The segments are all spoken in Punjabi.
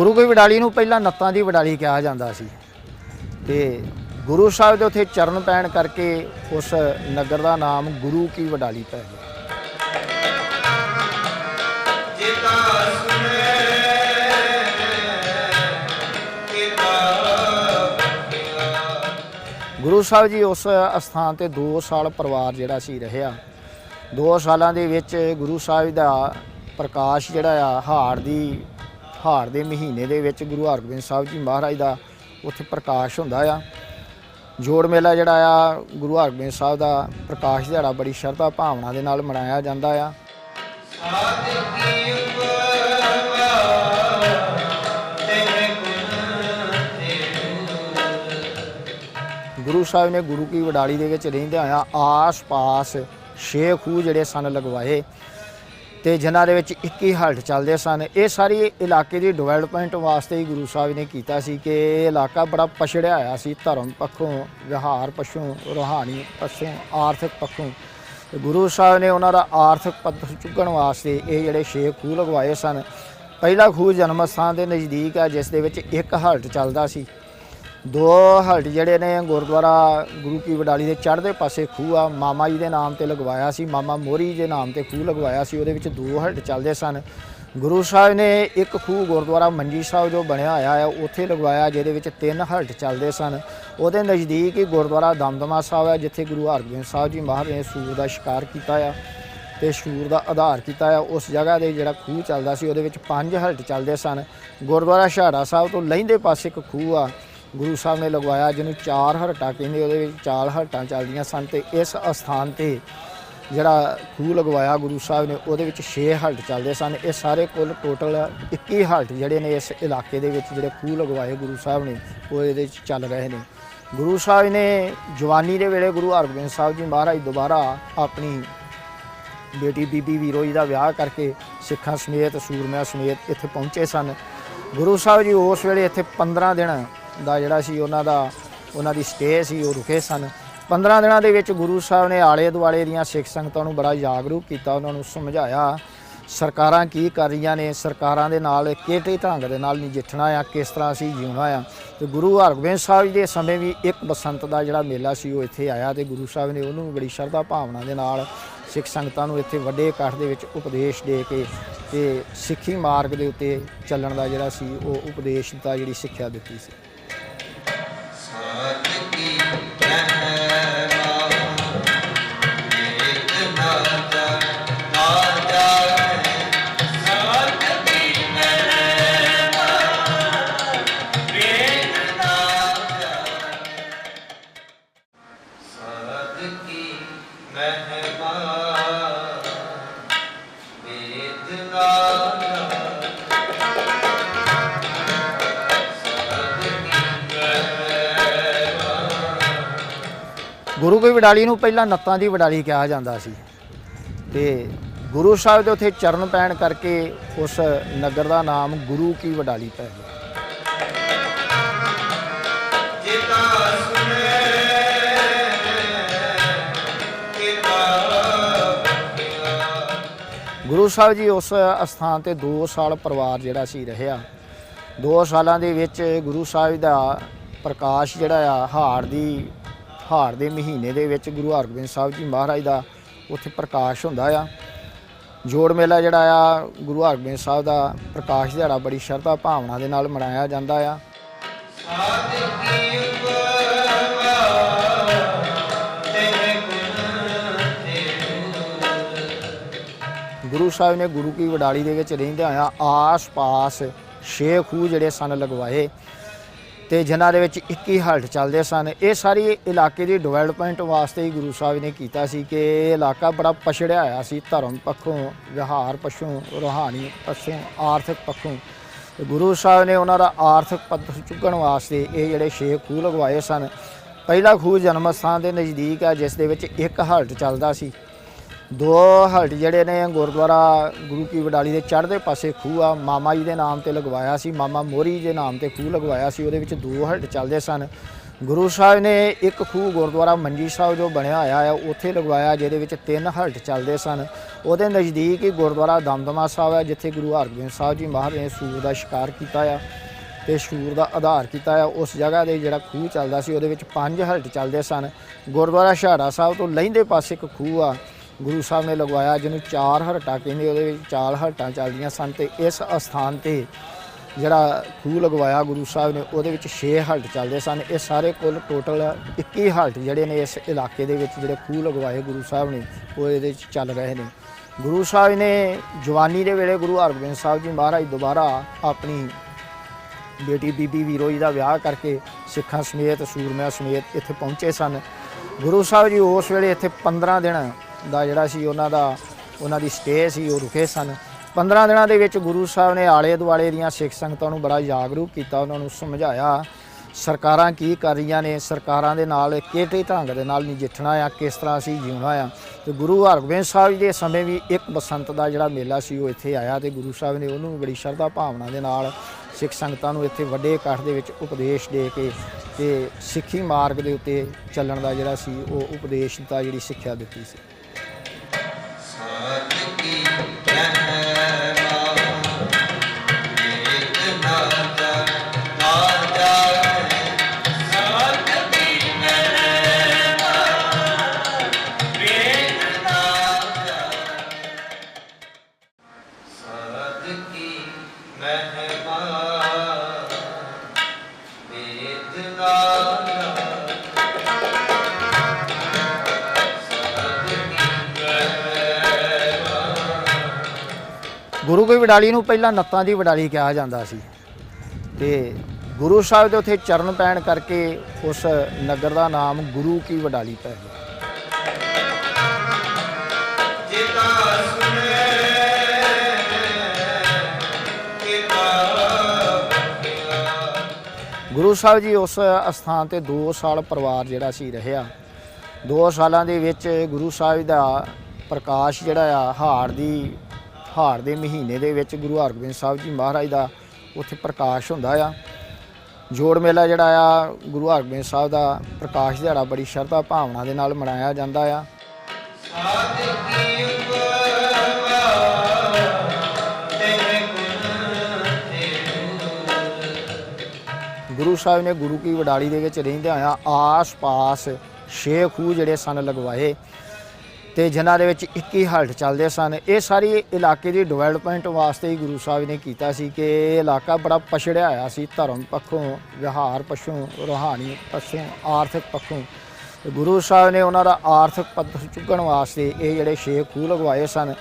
ਗੁਰੂ ਕੀ ਵਡਾਲੀ ਨੂੰ ਪਹਿਲਾਂ ਨੱਤਾਂ ਦੀ ਵਡਾਲੀ ਕਿਹਾ ਜਾਂਦਾ ਸੀ ਤੇ ਗੁਰੂ ਸਾਹਿਬ ਦੇ ਉੱਥੇ ਚਰਨ ਪੈਣ ਕਰਕੇ ਉਸ ਨਗਰ ਦਾ ਨਾਮ ਗੁਰੂ ਕੀ ਵਡਾਲੀ ਪੈ ਗਿਆ। ਗੁਰੂ ਸਾਹਿਬ ਜੀ ਉਸ ਅਸਥਾਨ ਤੇ 2 ਸਾਲ ਪਰਿਵਾਰ ਜਿਹੜਾ ਸੀ ਰਹਿਆ 2 ਸਾਲਾਂ ਦੇ ਵਿੱਚ ਗੁਰੂ ਸਾਹਿਬ ਦਾ ਪ੍ਰਕਾਸ਼ ਜਿਹੜਾ ਆ ਹਾੜ ਦੀ ਹਾਰ ਦੇ ਮਹੀਨੇ ਦੇ ਵਿੱਚ ਗੁਰੂ ਹਰਗੋਬਿੰਦ ਸਾਹਿਬ ਜੀ ਮਹਾਰਾਜ ਦਾ ਉੱਥੇ ਪ੍ਰਕਾਸ਼ ਹੁੰਦਾ ਆ। ਜੋੜ ਮੇਲਾ ਜਿਹੜਾ ਆ, ਗੁਰੂ ਹਰਗੋਬਿੰਦ ਸਾਹਿਬ ਦਾ ਪ੍ਰਕਾਸ਼ ਦਿਹਾੜਾ ਬੜੀ ਸ਼ਰਧਾ ਭਾਵਨਾ ਦੇ ਨਾਲ ਮਨਾਇਆ ਜਾਂਦਾ ਆ। ਗੁਰੂ ਸਾਹਿਬ ਨੇ ਗੁਰੂ ਕੀ ਵਡਾਲੀ ਦੇ ਵਿੱਚ ਰਹਿੰਦਿਆਂ ਆ, ਆਸ-ਪਾਸ ਛੇ ਖੂਹ ਜਿਹੜੇ ਸਨ ਲਗਵਾਏ। ਤੇ ਜਿਨ੍ਹਾਂ ਦੇ ਵਿੱਚ 21 ਹਲਟ ਚੱਲਦੇ ਸਨ। ਇਹ ਸਾਰੀ ਇਲਾਕੇ ਦੀ ਡਿਵੈਲਪਮੈਂਟ ਵਾਸਤੇ ਹੀ ਗੁਰੂ ਸਾਹਿਬ ਨੇ ਕੀਤਾ ਸੀ ਕਿ ਇਹ ਇਲਾਕਾ ਬੜਾ ਪਛੜਿਆ ਹੋਇਆ ਸੀ। ਧਰਮ ਪੱਖੋਂ, ਵਿਹਾਰ ਪੱਖੋਂ ਰੂਹਾਨੀ ਪੱਖੋਂ ਆਰਥਿਕ ਪੱਖੋਂ। ਗੁਰੂ ਸਾਹਿਬ ਨੇ ਉਹਨਾਂ ਦਾ ਆਰਥਿਕ ਪੱਧਰ ਚੁੱਕਣ ਵਾਸਤੇ ਇਹ ਜਿਹੜੇ ਛੇ ਖੂਹ ਲਗਵਾਏ ਸਨ। ਪਹਿਲਾ ਖੂਹ ਜਨਮ ਸਥਾਨ ਦੇ ਨਜ਼ਦੀਕ ਹੈ ਜਿਸ ਦੇ ਵਿੱਚ ਇੱਕ ਹਲਟ ਚੱਲਦਾ ਸੀ। ਦੋ ਹਲਟ ਜਿਹੜੇ ਨੇ ਗੁਰਦੁਆਰਾ ਗੁਰੂ ਕੀ ਵਡਾਲੀ ਦੇ ਚੜ੍ਹਦੇ ਪਾਸੇ ਖੂਹ ਆ। ਮਾਮਾ ਜੀ ਦੇ ਨਾਮ ਤੇ ਲਗਵਾਇਆ ਸੀ, ਮਾਮਾ ਮੋਰੀ ਦੇ ਨਾਮ ਤੇ ਖੂਹ ਲਗਵਾਇਆ ਸੀ, ਉਹਦੇ ਵਿੱਚ ਦੋ ਹਲਟ ਚੱਲਦੇ ਸਨ। ਗੁਰੂ ਸਾਹਿਬ ਨੇ ਇੱਕ ਖੂਹ ਗੁਰਦੁਆਰਾ ਮੰਜੀ ਸਾਹਿਬ ਜੋ ਬਣਿਆ ਹੋਇਆ ਹੈ ਉੱਥੇ ਲਗਵਾਇਆ ਜਿਹਦੇ ਵਿੱਚ ਤਿੰਨ ਹਲਟ ਚੱਲਦੇ ਸਨ। ਉਹਦੇ ਨਜ਼ਦੀਕ ਹੀ ਗੁਰਦੁਆਰਾ ਦਮਦਮਾ ਸਾਹਿਬ ਹੈ ਜਿੱਥੇ ਗੁਰੂ ਹਰਗੋਬਿੰਦ ਸਾਹਿਬ ਜੀ ਮਹਾਰਾਜ ਨੇ ਸੂਰ ਦਾ ਸ਼ਿਕਾਰ ਕੀਤਾ ਆ ਤੇ ਸ਼ੂਰ ਦਾ ਆਧਾਰ ਕੀਤਾ ਆ। ਉਸ ਜਗ੍ਹਾ ਦੇ ਜਿਹੜਾ ਖੂਹ ਚੱਲਦਾ ਸੀ, ਉਹਦੇ ਵਿੱਚ ਪੰਜ ਹਲਟ ਚੱਲਦੇ ਸਨ। ਗੁਰਦੁਆਰਾ ਸ਼ਹਾੜਾ ਸਾਹਿਬ ਤੋਂ ਲਹਿੰਦੇ ਪਾਸੇ ਇੱਕ ਖੂਹ ਆ। ਗੁਰੂ ਸਾਹਿਬ ਨੇ ਲਗਵਾਇਆ, ਜਿਹਨੂੰ ਚਾਰ ਹਰਟਾਂ ਕਹਿੰਦੇ, ਉਹਦੇ ਵਿੱਚ ਚਾਰ ਹਰਟਾਂ ਚੱਲਦੀਆਂ ਸਨ ਤੇ ਇਸ ਅਸਥਾਨ ਤੇ ਜਿਹੜਾ ਖੂਹ ਲਗਵਾਇਆ ਗੁਰੂ ਸਾਹਿਬ ਨੇ, ਉਹਦੇ ਵਿੱਚ 6 ਹਲਟ ਚੱਲਦੇ ਸਨ। ਇਹ ਸਾਰੇ ਕੁੱਲ ਟੋਟਲ 21 ਹਲਟ ਜਿਹੜੇ ਨੇ ਇਸ ਇਲਾਕੇ ਦੇ ਵਿੱਚ ਜਿਹੜੇ ਖੂਹ ਲਗਵਾਏ ਗੁਰੂ ਸਾਹਿਬ ਨੇ, ਉਹ ਇਹਦੇ ਵਿੱਚ ਚੱਲ ਰਹੇ ਨੇ। ਗੁਰੂ ਸਾਹਿਬ ਨੇ ਜਵਾਨੀ ਦੇ ਵੇਲੇ ਗੁਰੂ ਹਰਗੋਬਿੰਦ ਸਾਹਿਬ ਜੀ ਮਹਾਰਾਜ ਦੁਬਾਰਾ ਆਪਣੀ ਬੇਟੀ ਬੀਬੀ ਵੀਰੋ ਜੀ ਦਾ ਵਿਆਹ ਕਰਕੇ ਸਿੱਖਾਂ ਸਮੇਤ, ਸੂਰਮਿਆਂ ਸਮੇਤ ਇੱਥੇ ਪਹੁੰਚੇ ਸਨ। ਗੁਰੂ ਸਾਹਿਬ ਜੀ ਉਸ ਵੇਲੇ ਇੱਥੇ 15 ਦਿਨ ਦਾ ਜਿਹੜਾ ਸੀ, ਉਹਨਾਂ ਦਾ, ਉਹਨਾਂ ਦੀ ਸਟੇ ਸੀ, ਉਹ ਰੁਕੇ ਸਨ। 15 ਦਿਨਾਂ ਦੇ ਵਿੱਚ ਗੁਰੂ ਸਾਹਿਬ ਨੇ ਆਲੇ ਦੁਆਲੇ ਦੀਆਂ ਸਿੱਖ ਸੰਗਤਾਂ ਨੂੰ ਬੜਾ ਜਾਗਰੂਕ ਕੀਤਾ, ਉਹਨਾਂ ਨੂੰ ਸਮਝਾਇਆ, ਸਰਕਾਰਾਂ ਕੀ ਕਰ ਰਹੀਆਂ ਨੇ, ਸਰਕਾਰਾਂ ਦੇ ਨਾਲ ਕਿਹੜੇ ਢੰਗ ਦੇ ਨਾਲ ਨਜਿੱਠਣਾ ਆ, ਕਿਸ ਤਰ੍ਹਾਂ ਅਸੀਂ ਜਿਉਣਾ ਆ। ਤੇ ਗੁਰੂ ਹਰਗੋਬਿੰਦ ਸਾਹਿਬ ਜੀ ਦੇ ਸਮੇਂ ਵੀ ਇੱਕ ਬਸੰਤ ਦਾ ਜਿਹੜਾ ਮੇਲਾ ਸੀ, ਉਹ ਇੱਥੇ ਆਇਆ ਤੇ ਗੁਰੂ ਸਾਹਿਬ ਨੇ ਉਹਨੂੰ ਬੜੀ ਸ਼ਰਧਾ ਭਾਵਨਾ ਦੇ ਨਾਲ ਸਿੱਖ ਸੰਗਤਾਂ ਨੂੰ ਇੱਥੇ ਵੱਡੇ ਇਕੱਠ ਦੇ ਵਿੱਚ ਉਪਦੇਸ਼ ਦੇ ਕੇ ਤੇ ਸਿੱਖੀ ਮਾਰਗ ਦੇ ਉੱਤੇ ਚੱਲਣ ਦਾ ਜਿਹੜਾ ਸੀ, ਉਹ ਉਪਦੇਸ਼ ਦਾ ਜਿਹੜੀ ਸਿੱਖਿਆ ਦਿੱਤੀ ਸੀ। ਵਡਾਲੀ ਨੂੰ ਪਹਿਲਾਂ ਨੱਤਾਂ ਦੀ ਵਡਾਲੀ ਕਿਹਾ ਜਾਂਦਾ ਸੀ। ਤੇ ਗੁਰੂ ਸਾਹਿਬ ਦੇ ਉੱਥੇ ਚਰਨ ਪੈਣ ਕਰਕੇ ਉਸ ਨਗਰ ਦਾ ਨਾਮ ਗੁਰੂ ਕੀ ਵਡਾਲੀ ਪੈ ਗਿਆ। ਗੁਰੂ ਸਾਹਿਬ ਜੀ ਉਸ ਅਸਥਾਨ ਤੇ 2 ਸਾਲ ਪਰਿਵਾਰ ਜਿਹੜਾ ਸੀ ਰਹਿਆ। 2 ਸਾਲਾਂ ਦੇ ਵਿੱਚ ਗੁਰੂ ਸਾਹਿਬ ਦਾ ਪ੍ਰਕਾਸ਼ ਜਿਹੜਾ ਆ ਹਾਰ ਦੀ ਹਾਰ ਦੇ ਮਹੀਨੇ ਦੇ ਵਿੱਚ ਗੁਰੂ ਹਰਗੋਬਿੰਦ ਸਾਹਿਬ ਜੀ ਮਹਾਰਾਜ ਦਾ ਉੱਥੇ ਪ੍ਰਕਾਸ਼ ਹੁੰਦਾ ਆ। ਜੋੜ ਮੇਲਾ ਜਿਹੜਾ ਆ, ਗੁਰੂ ਹਰਗੋਬਿੰਦ ਸਾਹਿਬ ਦਾ ਪ੍ਰਕਾਸ਼ ਦਿਹਾੜਾ ਬੜੀ ਸ਼ਰਧਾ ਭਾਵਨਾ ਦੇ ਨਾਲ ਮਨਾਇਆ ਜਾਂਦਾ ਆ। ਗੁਰੂ ਸਾਹਿਬ ਨੇ ਗੁਰੂ ਕੀ ਵਡਾਲੀ ਦੇ ਵਿੱਚ ਰਹਿੰਦਿਆਂ ਆ, ਆਸ-ਪਾਸ ਛੇ ਖੂਹ ਜਿਹੜੇ ਸਨ ਲਗਵਾਏ। ਤੇ ਜਿਨ੍ਹਾਂ ਦੇ ਵਿੱਚ 21 ਹਲਟ ਚੱਲਦੇ ਸਨ। ਇਹ ਸਾਰੀ ਇਲਾਕੇ ਦੀ ਡਿਵੈਲਪਮੈਂਟ ਵਾਸਤੇ ਹੀ ਗੁਰੂ ਸਾਹਿਬ ਨੇ ਕੀਤਾ ਸੀ ਕਿ ਇਹ ਇਲਾਕਾ ਬੜਾ ਪਛੜਿਆ ਹੋਇਆ ਸੀ। ਧਰਮ ਪੱਖੋਂ, ਵਿਹਾਰ ਪੱਖੋਂ ਰੂਹਾਨੀ ਪੱਖੋਂ ਆਰਥਿਕ ਪੱਖੋਂ। ਗੁਰੂ ਸਾਹਿਬ ਨੇ ਉਹਨਾਂ ਦਾ ਆਰਥਿਕ ਪੱਧਰ ਚੁੱਕਣ ਵਾਸਤੇ ਇਹ ਜਿਹੜੇ ਛੇ ਖੂਹ ਲਗਵਾਏ ਸਨ। ਪਹਿਲਾ ਖੂਹ ਜਨਮ ਸਥਾਨ ਦੇ ਨਜ਼ਦੀਕ ਹੈ, ਜਿਸ ਦੇ ਵਿੱਚ ਇੱਕ ਹਲਟ ਚੱਲਦਾ ਸੀ। ਦੋ ਹਲਟ ਜਿਹੜੇ ਨੇ ਗੁਰਦੁਆਰਾ ਗੁਰੂ ਕੀ ਵਡਾਲੀ ਦੇ ਚੜ੍ਹਦੇ ਪਾਸੇ ਖੂਹ ਆ। ਮਾਮਾ ਜੀ ਦੇ ਨਾਮ ਤੇ ਲਗਵਾਇਆ ਸੀ, ਮਾਮਾ ਮੋਰੀ ਦੇ ਨਾਮ ਤੇ ਖੂਹ ਲਗਵਾਇਆ ਸੀ, ਉਹਦੇ ਵਿੱਚ ਦੋ ਹਲਟ ਚੱਲਦੇ ਸਨ। ਗੁਰੂ ਸਾਹਿਬ ਨੇ ਇੱਕ ਖੂਹ ਗੁਰਦੁਆਰਾ ਮੰਜੀ ਸਾਹਿਬ ਜੋ ਬਣਿਆ ਹੋਇਆ ਆ, ਉੱਥੇ ਲਗਵਾਇਆ ਜਿਹਦੇ ਵਿੱਚ ਤਿੰਨ ਹਲਟ ਚੱਲਦੇ ਸਨ। ਉਹਦੇ ਨਜ਼ਦੀਕ ਹੀ ਗੁਰਦੁਆਰਾ ਦਮਦਮਾ ਸਾਹਿਬ ਹੈ ਜਿੱਥੇ ਗੁਰੂ ਹਰਗੋਬਿੰਦ ਸਾਹਿਬ ਜੀ ਮਹਾਰਾਜ ਨੇ ਸੂਰ ਦਾ ਸ਼ਿਕਾਰ ਕੀਤਾ ਆ ਤੇ ਸੂਰ ਦਾ ਆਧਾਰ ਕੀਤਾ ਆ। ਉਸ ਜਗ੍ਹਾ ਦੇ ਜਿਹੜਾ ਖੂਹ ਚੱਲਦਾ ਸੀ, ਉਹਦੇ ਵਿੱਚ ਪੰਜ ਹਲਟ ਚੱਲਦੇ ਸਨ। ਗੁਰਦੁਆਰਾ ਸ਼ਹਾੜਾ ਸਾਹਿਬ ਤੋਂ ਲਹਿੰਦੇ ਪਾਸੇ ਇੱਕ ਖੂਹ ਆ ਗੁਰੂ ਸਾਹਿਬ ਨੇ ਲਗਵਾਇਆ, ਜਿਹਨੂੰ ਚਾਰ ਹਲਟਾਂ ਕਹਿੰਦੇ ਉਹਦੇ ਵਿੱਚ ਚਾਰ ਹਰਟਾਂ ਚੱਲਦੀਆਂ ਸਨ ਤੇ ਇਸ ਅਸਥਾਨ ਤੇ ਜਿਹੜਾ ਖੂਹ ਲਗਵਾਇਆ ਗੁਰੂ ਸਾਹਿਬ ਨੇ, ਉਹਦੇ ਵਿੱਚ 6 ਹਲਟ ਚੱਲਦੇ ਸਨ। ਇਹ ਸਾਰੇ ਕੁੱਲ ਟੋਟਲ 21 ਹਲਟ ਜਿਹੜੇ ਨੇ ਇਸ ਇਲਾਕੇ ਦੇ ਵਿੱਚ ਜਿਹੜੇ ਖੂਹ ਲਗਵਾਏ ਗੁਰੂ ਸਾਹਿਬ ਨੇ, ਉਹ ਇਹਦੇ ਵਿੱਚ ਚੱਲ ਰਹੇ ਨੇ। ਗੁਰੂ ਸਾਹਿਬ ਨੇ ਜਵਾਨੀ ਦੇ ਵੇਲੇ ਗੁਰੂ ਹਰਗੋਬਿੰਦ ਸਾਹਿਬ ਜੀ ਮਹਾਰਾਜ ਦੁਬਾਰਾ ਆਪਣੀ ਬੇਟੀ ਬੀਬੀ ਵੀਰੋ ਜੀ ਦਾ ਵਿਆਹ ਕਰਕੇ ਸਿੱਖਾਂ ਸਮੇਤ, ਸੂਰਮਿਆਂ ਸਮੇਤ ਇੱਥੇ ਪਹੁੰਚੇ ਸਨ। ਗੁਰੂ ਸਾਹਿਬ ਜੀ ਉਸ ਵੇਲੇ ਇੱਥੇ 15 ਦਿਨ ਦਾ ਜਿਹੜਾ ਸੀ, ਉਹਨਾਂ ਦਾ, ਉਹਨਾਂ ਦੀ ਸਟੇ ਸੀ, ਉਹ ਰੁਕੇ ਸਨ। 15 ਦਿਨਾਂ ਦੇ ਵਿੱਚ ਗੁਰੂ ਸਾਹਿਬ ਨੇ ਆਲੇ ਦੁਆਲੇ ਦੀਆਂ ਸਿੱਖ ਸੰਗਤਾਂ ਨੂੰ ਬੜਾ ਜਾਗਰੂਕ ਕੀਤਾ, ਉਹਨਾਂ ਨੂੰ ਸਮਝਾਇਆ, ਸਰਕਾਰਾਂ ਕੀ ਕਰ ਰਹੀਆਂ ਨੇ, ਸਰਕਾਰਾਂ ਦੇ ਨਾਲ ਕਿਹੜੇ ਢੰਗ ਦੇ ਨਾਲ ਨਜਿੱਠਣਾ ਆ, ਕਿਸ ਤਰ੍ਹਾਂ ਅਸੀਂ ਜਿਉਣਾ ਆ। ਤੇ ਗੁਰੂ ਹਰਗੋਬਿੰਦ ਸਾਹਿਬ ਜੀ ਦੇ ਸਮੇਂ ਵੀ ਇੱਕ ਬਸੰਤ ਦਾ ਜਿਹੜਾ ਮੇਲਾ ਸੀ, ਉਹ ਇੱਥੇ ਆਇਆ ਤੇ ਗੁਰੂ ਸਾਹਿਬ ਨੇ ਉਹਨੂੰ ਵੀ ਬੜੀ ਸ਼ਰਧਾ ਭਾਵਨਾ ਦੇ ਨਾਲ ਸਿੱਖ ਸੰਗਤਾਂ ਨੂੰ ਇੱਥੇ ਵੱਡੇ ਇਕੱਠ ਦੇ ਵਿੱਚ ਉਪਦੇਸ਼ ਦੇ ਕੇ ਤੇ ਸਿੱਖੀ ਮਾਰਗ ਦੇ ਉੱਤੇ ਚੱਲਣ ਦਾ ਜਿਹੜਾ ਸੀ, ਉਹ ਉਪਦੇਸ਼ ਦਿੱਤਾ, ਜਿਹੜੀ ਸਿੱਖਿਆ ਦਿੱਤੀ ਸੀ। ਗੁਰੂ ਕੀ ਵਡਾਲੀ ਨੂੰ ਪਹਿਲਾਂ ਨੱਤਾਂ ਦੀ ਵਡਾਲੀ ਕਿਹਾ ਜਾਂਦਾ ਸੀ ਤੇ ਗੁਰੂ ਸਾਹਿਬ ਦੇ ਉੱਥੇ ਚਰਨ ਪੈਣ ਕਰਕੇ ਉਸ ਨਗਰ ਦਾ ਨਾਮ ਗੁਰੂ ਕੀ ਵਡਾਲੀ ਪੈ ਗਿਆ। ਗੁਰੂ ਸਾਹਿਬ ਜੀ ਉਸ ਅਸਥਾਨ ਤੇ 2 ਸਾਲ ਪਰਿਵਾਰ ਜਿਹੜਾ ਸੀ ਰਹਿਆ। 2 ਸਾਲਾਂ ਦੇ ਵਿੱਚ ਗੁਰੂ ਸਾਹਿਬ ਦਾ ਪ੍ਰਕਾਸ਼ ਜਿਹੜਾ ਆ, ਹਾੜ ਦੀ, ਹਾੜ ਦੇ ਮਹੀਨੇ ਦੇ ਵਿੱਚ ਗੁਰੂ ਹਰਗੋਬਿੰਦ ਸਾਹਿਬ ਜੀ ਮਹਾਰਾਜ ਦਾ ਉੱਥੇ ਪ੍ਰਕਾਸ਼ ਹੁੰਦਾ ਆ। ਜੋੜ ਮੇਲਾ ਜਿਹੜਾ ਆ, ਗੁਰੂ ਹਰਗੋਬਿੰਦ ਸਾਹਿਬ ਦਾ ਪ੍ਰਕਾਸ਼ ਦਿਹਾੜਾ ਬੜੀ ਸ਼ਰਧਾ ਭਾਵਨਾ ਦੇ ਨਾਲ ਮਨਾਇਆ ਜਾਂਦਾ ਆ। ਗੁਰੂ ਸਾਹਿਬ ਨੇ ਗੁਰੂ ਕੀ ਵਡਾਲੀ ਦੇ ਵਿੱਚ ਰਹਿੰਦਿਆਂ ਆ ਆਸ-ਪਾਸ ਛੇ ਖੂਹ ਜਿਹੜੇ ਸਨ ਲਗਵਾਏ ਤੇ ਜਿਨ੍ਹਾਂ ਦੇ ਵਿੱਚ 21 ਹਲਟ ਚੱਲਦੇ ਸਨ। ਇਹ ਸਾਰੀ ਇਲਾਕੇ ਦੀ ਡਿਵੈਲਪਮੈਂਟ ਵਾਸਤੇ ਹੀ ਗੁਰੂ ਸਾਹਿਬ ਨੇ ਕੀਤਾ ਸੀ ਕਿ ਇਹ ਇਲਾਕਾ ਬੜਾ ਪਛੜਿਆ ਹੋਇਆ ਸੀ। ਧਰਮ ਪੱਖੋਂ, ਵਿਹਾਰ ਪੱਖੋਂ ਰੂਹਾਨੀ ਪੱਖੋਂ ਆਰਥਿਕ ਪੱਖੋਂ। ਗੁਰੂ ਸਾਹਿਬ ਨੇ ਉਹਨਾਂ ਦਾ ਆਰਥਿਕ ਪੱਧਰ ਚੁੱਕਣ ਵਾਸਤੇ ਇਹ ਜਿਹੜੇ ਛੇ ਖੂਹ ਲਗਵਾਏ ਸਨ।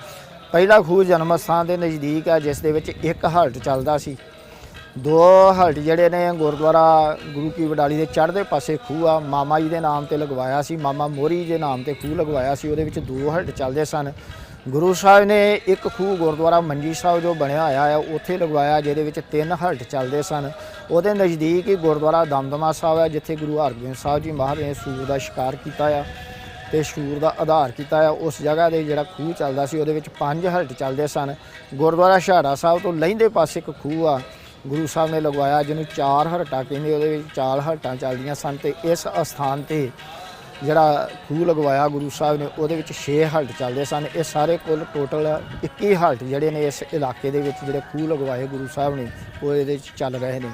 ਪਹਿਲਾ ਖੂਹ ਜਨਮ ਸਥਾਨ ਦੇ ਨਜ਼ਦੀਕ ਹੈ, ਜਿਸ ਦੇ ਵਿੱਚ ਇੱਕ ਹਲਟ ਚੱਲਦਾ ਸੀ। ਦੋ ਹਲਟ ਜਿਹੜੇ ਨੇ ਗੁਰਦੁਆਰਾ ਗੁਰੂ ਕੀ ਵਡਾਲੀ ਦੇ ਚੜ੍ਹਦੇ ਪਾਸੇ ਖੂਹ ਆ। ਮਾਮਾ ਜੀ ਦੇ ਨਾਮ ਤੇ ਲਗਵਾਇਆ ਸੀ, ਮਾਮਾ ਮੋਰੀ ਦੇ ਨਾਮ ਤੇ ਖੂਹ ਲਗਵਾਇਆ ਸੀ, ਉਹਦੇ ਵਿੱਚ ਦੋ ਹਲਟ ਚੱਲਦੇ ਸਨ। ਗੁਰੂ ਸਾਹਿਬ ਨੇ ਇੱਕ ਖੂਹ ਗੁਰਦੁਆਰਾ ਮੰਜੀ ਸਾਹਿਬ ਜੋ ਬਣਿਆ ਹੋਇਆ ਆ, ਉੱਥੇ ਲਗਵਾਇਆ ਜਿਹਦੇ ਵਿੱਚ ਤਿੰਨ ਹਲਟ ਚੱਲਦੇ ਸਨ। ਉਹਦੇ ਨਜ਼ਦੀਕ ਹੀ ਗੁਰਦੁਆਰਾ ਦਮਦਮਾ ਸਾਹਿਬ ਹੈ ਜਿੱਥੇ ਗੁਰੂ ਹਰਗੋਬਿੰਦ ਸਾਹਿਬ ਜੀ ਮਹਾਰਾਜ ਨੇ ਸੂਰ ਦਾ ਸ਼ਿਕਾਰ ਕੀਤਾ ਆ ਤੇ ਸੂਰ ਦਾ ਆਧਾਰ ਕੀਤਾ ਆ। ਉਸ ਜਗ੍ਹਾ ਦੇ ਜਿਹੜਾ ਖੂਹ ਚੱਲਦਾ ਸੀ, ਉਹਦੇ ਵਿੱਚ ਪੰਜ ਹਲਟ ਚੱਲਦੇ ਸਨ। ਗੁਰਦੁਆਰਾ ਸ਼ਹਾੜਾ ਸਾਹਿਬ ਤੋਂ ਲਹਿੰਦੇ ਪਾਸੇ ਇੱਕ ਖੂਹ ਆ। ਗੁਰੂ ਸਾਹਿਬ ਨੇ ਲਗਵਾਇਆ, ਜਿਹਨੂੰ ਚਾਰ ਹਲਟਾਂ ਕਹਿੰਦੇ, ਉਹਦੇ ਵਿੱਚ ਚਾਰ ਹਰਟਾਂ ਚੱਲਦੀਆਂ ਸਨ ਤੇ ਇਸ ਅਸਥਾਨ ਤੇ ਜਿਹੜਾ ਖੂਹ ਲਗਵਾਇਆ ਗੁਰੂ ਸਾਹਿਬ ਨੇ, ਉਹਦੇ ਵਿੱਚ 6 ਹਲਟ ਚੱਲਦੇ ਸਨ। ਇਹ ਸਾਰੇ ਕੁੱਲ ਟੋਟਲ 21 ਹਲਟ ਜਿਹੜੇ ਨੇ ਇਸ ਇਲਾਕੇ ਦੇ ਵਿੱਚ ਜਿਹੜੇ ਖੂਹ ਲਗਵਾਏ ਗੁਰੂ ਸਾਹਿਬ ਨੇ, ਉਹ ਇਹਦੇ ਵਿੱਚ ਚੱਲ ਰਹੇ ਨੇ।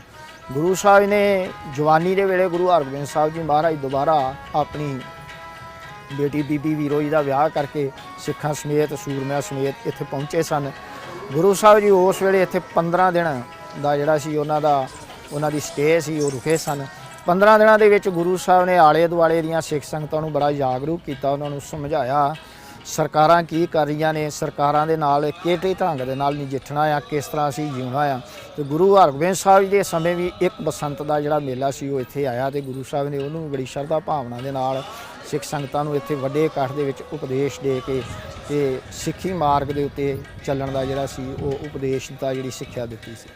ਗੁਰੂ ਸਾਹਿਬ ਨੇ ਜਵਾਨੀ ਦੇ ਵੇਲੇ ਗੁਰੂ ਹਰਗੋਬਿੰਦ ਸਾਹਿਬ ਜੀ ਮਹਾਰਾਜ ਦੁਬਾਰਾ ਆਪਣੀ ਬੇਟੀ ਬੀਬੀ ਵੀਰੋ ਜੀ ਦਾ ਵਿਆਹ ਕਰਕੇ ਸਿੱਖਾਂ ਸਮੇਤ, ਸੂਰਮਿਆਂ ਸਮੇਤ ਇੱਥੇ ਪਹੁੰਚੇ ਸਨ। ਗੁਰੂ ਸਾਹਿਬ ਜੀ ਉਸ ਵੇਲੇ ਇੱਥੇ 15 ਦਿਨ ਦਾ ਜਿਹੜਾ ਸੀ, ਉਹਨਾਂ ਦਾ, ਉਹਨਾਂ ਦੀ ਸਟੇ ਸੀ, ਉਹ ਰੁਕੇ ਸਨ। 15 ਦਿਨਾਂ ਦੇ ਵਿੱਚ ਗੁਰੂ ਸਾਹਿਬ ਨੇ ਆਲੇ ਦੁਆਲੇ ਦੀਆਂ ਸਿੱਖ ਸੰਗਤਾਂ ਨੂੰ ਬੜਾ ਜਾਗਰੂਕ ਕੀਤਾ, ਉਹਨਾਂ ਨੂੰ ਸਮਝਾਇਆ, ਸਰਕਾਰਾਂ ਕੀ ਕਰ ਰਹੀਆਂ ਨੇ, ਸਰਕਾਰਾਂ ਦੇ ਨਾਲ ਕਿਹੜੇ ਢੰਗ ਦੇ ਨਾਲ ਨਜਿੱਠਣਾ ਆ, ਕਿਸ ਤਰ੍ਹਾਂ ਅਸੀਂ ਜਿਉਣਾ ਆ। ਤੇ ਗੁਰੂ ਹਰਗੋਬਿੰਦ ਸਾਹਿਬ ਜੀ ਦੇ ਸਮੇਂ ਵੀ ਇੱਕ ਬਸੰਤ ਦਾ ਜਿਹੜਾ ਮੇਲਾ ਸੀ, ਉਹ ਇੱਥੇ ਆਇਆ ਤੇ ਗੁਰੂ ਸਾਹਿਬ ਨੇ ਉਹਨੂੰ ਬੜੀ ਸ਼ਰਧਾ ਭਾਵਨਾ ਦੇ ਨਾਲ ਸਿੱਖ ਸੰਗਤਾਂ ਨੂੰ ਇੱਥੇ ਵੱਡੇ ਇਕੱਠ ਦੇ ਵਿੱਚ ਉਪਦੇਸ਼ ਦੇ ਕੇ ਤੇ ਸਿੱਖੀ ਮਾਰਗ ਦੇ ਉੱਤੇ ਚੱਲਣ ਦਾ ਜਿਹੜਾ ਸੀ, ਉਹ ਉਪਦੇਸ਼ ਦਿੱਤਾ, ਜਿਹੜੀ ਸਿੱਖਿਆ ਦਿੱਤੀ ਸੀ।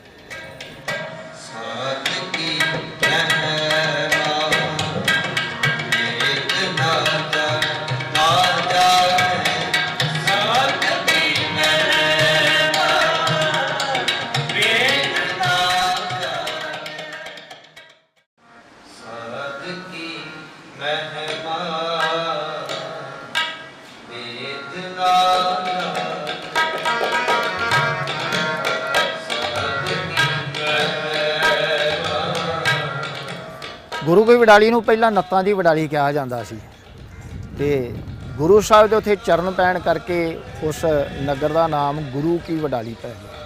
ਗੁਰੂ ਵਡਾਲੀ ਨੂੰ ਪਹਿਲਾਂ ਨੱਤਾਂ ਦੀ ਵਡਾਲੀ ਕਿਹਾ ਜਾਂਦਾ ਸੀ। ਤੇ ਗੁਰੂ ਸਾਹਿਬ ਦੇ ਉੱਥੇ ਚਰਨ ਪੈਣ ਕਰਕੇ ਉਸ ਨਗਰ ਦਾ ਨਾਮ ਗੁਰੂ ਕੀ ਵਡਾਲੀ ਪੈ ਗਿਆ।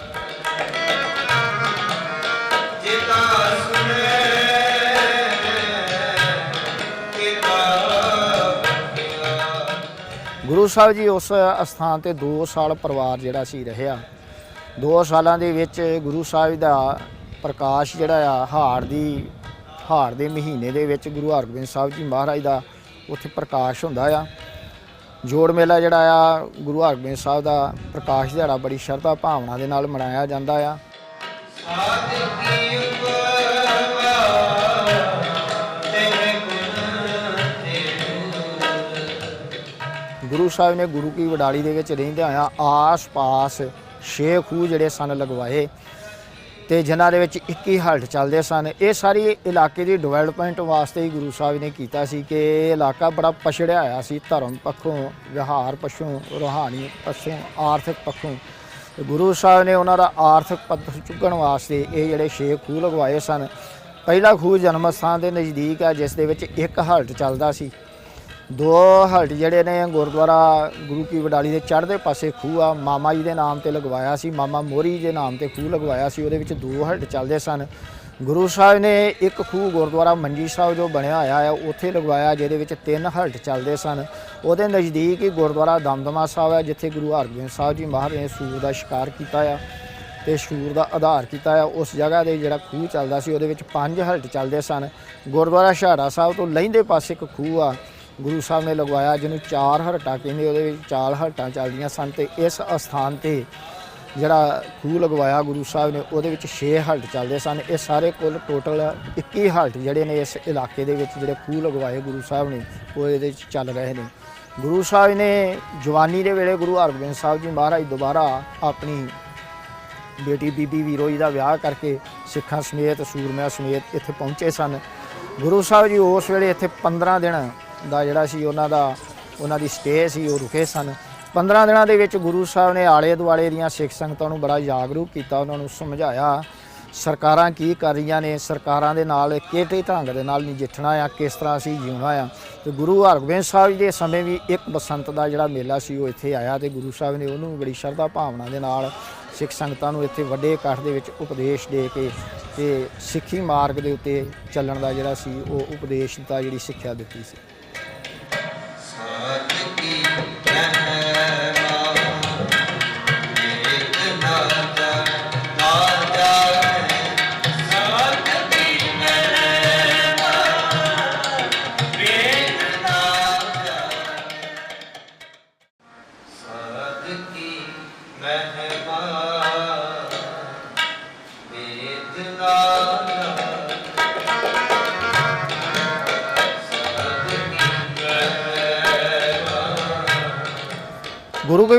ਗੁਰੂ ਸਾਹਿਬ ਜੀ ਉਸ ਅਸਥਾਨ ਤੇ 2 ਸਾਲ ਪਰਿਵਾਰ ਜਿਹੜਾ ਸੀ ਰਹਿਆ। 2 ਸਾਲਾਂ ਦੇ ਵਿੱਚ ਗੁਰੂ ਸਾਹਿਬ ਦਾ ਪ੍ਰਕਾਸ਼ ਜਿਹੜਾ ਆ, ਹਾੜ ਦੀ ਹਾਰ ਦੇ ਮਹੀਨੇ ਦੇ ਵਿੱਚ ਗੁਰੂ ਹਰਗੋਬਿੰਦ ਸਾਹਿਬ ਜੀ ਮਹਾਰਾਜ ਦਾ ਉੱਥੇ ਪ੍ਰਕਾਸ਼ ਹੁੰਦਾ ਆ। ਜੋੜ ਮੇਲਾ ਜਿਹੜਾ ਆ, ਗੁਰੂ ਹਰਗੋਬਿੰਦ ਸਾਹਿਬ ਦਾ ਪ੍ਰਕਾਸ਼ ਦਿਹਾੜਾ ਬੜੀ ਸ਼ਰਧਾ ਭਾਵਨਾ ਦੇ ਨਾਲ ਮਨਾਇਆ ਜਾਂਦਾ ਆ। ਗੁਰੂ ਸਾਹਿਬ ਨੇ ਗੁਰੂ ਕੀ ਵਡਾਲੀ ਦੇ ਵਿੱਚ ਰਹਿੰਦਿਆਂ ਆ, ਆਸ-ਪਾਸ ਛੇ ਖੂਹ ਜਿਹੜੇ ਸਨ ਲਗਵਾਏ। ਤੇ ਜਿਨ੍ਹਾਂ ਦੇ ਵਿੱਚ 21 ਹਲਟ ਚੱਲਦੇ ਸਨ। ਇਹ ਸਾਰੀ ਇਲਾਕੇ ਦੀ ਡਿਵੈਲਪਮੈਂਟ ਵਾਸਤੇ ਹੀ ਗੁਰੂ ਸਾਹਿਬ ਨੇ ਕੀਤਾ ਸੀ ਕਿ ਇਹ ਇਲਾਕਾ ਬੜਾ ਪਛੜਿਆ ਹੋਇਆ ਸੀ। ਧਰਮ ਪੱਖੋਂ, ਵਿਹਾਰ ਪੱਖੋਂ ਰੂਹਾਨੀ ਪੱਖੋਂ ਆਰਥਿਕ ਪੱਖੋਂ। ਗੁਰੂ ਸਾਹਿਬ ਨੇ ਉਹਨਾਂ ਦਾ ਆਰਥਿਕ ਪੱਧਰ ਚੁੱਕਣ ਵਾਸਤੇ ਇਹ ਜਿਹੜੇ ਛੇ ਖੂਹ ਲਗਵਾਏ ਸਨ। ਪਹਿਲਾ ਖੂਹ ਜਨਮ ਸਥਾਨ ਦੇ ਨਜ਼ਦੀਕ ਹੈ ਜਿਸ ਦੇ ਵਿੱਚ ਇੱਕ ਹਲਟ ਚੱਲਦਾ ਸੀ। ਦੋ ਹਲਟ ਜਿਹੜੇ ਨੇ ਗੁਰਦੁਆਰਾ ਗੁਰੂ ਕੀ ਵਡਾਲੀ ਦੇ ਚੜ੍ਹਦੇ ਪਾਸੇ ਖੂਹ ਆ। ਮਾਮਾ ਜੀ ਦੇ ਨਾਮ ਤੇ ਲਗਵਾਇਆ ਸੀ, ਮਾਮਾ ਮੋਰੀ ਦੇ ਨਾਮ ਤੇ ਖੂਹ ਲਗਵਾਇਆ ਸੀ, ਉਹਦੇ ਵਿੱਚ ਦੋ ਹਲਟ ਚੱਲਦੇ ਸਨ। ਗੁਰੂ ਸਾਹਿਬ ਨੇ ਇੱਕ ਖੂਹ ਗੁਰਦੁਆਰਾ ਮੰਜੀ ਸਾਹਿਬ ਜੋ ਬਣਿਆ ਹੋਇਆ ਹੈ ਉੱਥੇ ਲਗਵਾਇਆ ਜਿਹਦੇ ਵਿੱਚ ਤਿੰਨ ਹਲਟ ਚੱਲਦੇ ਸਨ। ਉਹਦੇ ਨਜ਼ਦੀਕ ਹੀ ਗੁਰਦੁਆਰਾ ਦਮਦਮਾ ਸਾਹਿਬ ਹੈ ਜਿੱਥੇ ਗੁਰੂ ਹਰਗੋਬਿੰਦ ਸਾਹਿਬ ਜੀ ਮਹਾਰਾਜ ਨੇ ਸੂਰ ਦਾ ਸ਼ਿਕਾਰ ਕੀਤਾ ਆ ਤੇ ਸ਼ੂਰ ਦਾ ਆਧਾਰ ਕੀਤਾ ਆ। ਉਸ ਜਗ੍ਹਾ ਦੇ ਜਿਹੜਾ ਖੂਹ ਚੱਲਦਾ ਸੀ, ਉਹਦੇ ਵਿੱਚ ਪੰਜ ਹਲਟ ਚੱਲਦੇ ਸਨ। ਗੁਰਦੁਆਰਾ ਸ਼ਹਾਰਾ ਸਾਹਿਬ ਤੋਂ ਲਹਿੰਦੇ ਪਾਸੇ ਇੱਕ ਖੂਹ ਆ। ਗੁਰੂ ਸਾਹਿਬ ਨੇ ਲਗਵਾਇਆ, ਜਿਹਨੂੰ ਚਾਰ ਹਲਟਾਂ ਕਹਿੰਦੇ, ਉਹਦੇ ਵਿੱਚ ਚਾਰ ਹਲਟਾਂ ਚੱਲਦੀਆਂ ਸਨ ਤੇ ਇਸ ਅਸਥਾਨ ਤੇ ਜਿਹੜਾ ਖੂਹ ਲਗਵਾਇਆ ਗੁਰੂ ਸਾਹਿਬ ਨੇ, ਉਹਦੇ ਵਿੱਚ 6 ਹਲਟ ਚੱਲਦੇ ਸਨ। ਇਹ ਸਾਰੇ ਕੁੱਲ ਟੋਟਲ 21 ਹਲਟ ਜਿਹੜੇ ਨੇ ਇਸ ਇਲਾਕੇ ਦੇ ਵਿੱਚ ਜਿਹੜੇ ਖੂਹ ਲਗਵਾਏ ਗੁਰੂ ਸਾਹਿਬ ਨੇ, ਉਹ ਇਹਦੇ ਵਿੱਚ ਚੱਲ ਰਹੇ ਨੇ। ਗੁਰੂ ਸਾਹਿਬ ਨੇ ਜਵਾਨੀ ਦੇ ਵੇਲੇ ਗੁਰੂ ਹਰਗੋਬਿੰਦ ਸਾਹਿਬ ਜੀ ਮਹਾਰਾਜ ਦੁਬਾਰਾ ਆਪਣੀ ਬੇਟੀ ਬੀਬੀ ਵੀਰੋ ਜੀ ਦਾ ਵਿਆਹ ਕਰਕੇ ਸਿੱਖਾਂ ਸਮੇਤ, ਸੂਰਮਿਆਂ ਸਮੇਤ ਇੱਥੇ ਪਹੁੰਚੇ ਸਨ। ਗੁਰੂ ਸਾਹਿਬ ਜੀ ਉਸ ਵੇਲੇ ਇੱਥੇ 15 ਦਿਨ ਦਾ ਜਿਹੜਾ ਸੀ, ਉਹਨਾਂ ਦਾ, ਉਹਨਾਂ ਦੀ ਸਟੇ ਸੀ, ਉਹ ਰੁਕੇ ਸਨ। 15 ਦਿਨਾਂ ਦੇ ਵਿੱਚ ਗੁਰੂ ਸਾਹਿਬ ਨੇ ਆਲੇ ਦੁਆਲੇ ਦੀਆਂ ਸਿੱਖ ਸੰਗਤਾਂ ਨੂੰ ਬੜਾ ਜਾਗਰੂਕ ਕੀਤਾ, ਉਹਨਾਂ ਨੂੰ ਸਮਝਾਇਆ, ਸਰਕਾਰਾਂ ਕੀ ਕਰ ਰਹੀਆਂ ਨੇ, ਸਰਕਾਰਾਂ ਦੇ ਨਾਲ ਕਿਹੜੇ ਢੰਗ ਦੇ ਨਾਲ ਨਜਿੱਠਣਾ ਆ, ਕਿਸ ਤਰ੍ਹਾਂ ਅਸੀਂ ਜਿਉਣਾ ਆ। ਤੇ ਗੁਰੂ ਹਰਗੋਬਿੰਦ ਸਾਹਿਬ ਦੇ ਸਮੇਂ ਵੀ ਇੱਕ ਬਸੰਤ ਦਾ ਜਿਹੜਾ ਮੇਲਾ ਸੀ, ਉਹ ਇੱਥੇ ਆਇਆ ਤੇ ਗੁਰੂ ਸਾਹਿਬ ਨੇ ਉਹਨੂੰ ਬੜੀ ਸ਼ਰਧਾ ਭਾਵਨਾ ਦੇ ਨਾਲ ਸਿੱਖ ਸੰਗਤਾਂ ਨੂੰ ਇੱਥੇ ਵੱਡੇ ਇਕੱਠ ਦੇ ਵਿੱਚ ਉਪਦੇਸ਼ ਦੇ ਕੇ ਤੇ ਸਿੱਖੀ ਮਾਰਗ ਦੇ ਉੱਤੇ ਚੱਲਣ ਦਾ ਜਿਹੜਾ ਸੀ, ਉਹ ਉਪਦੇਸ਼ ਦਾ ਜਿਹੜੀ ਸਿੱਖਿਆ ਦਿੱਤੀ ਸੀ।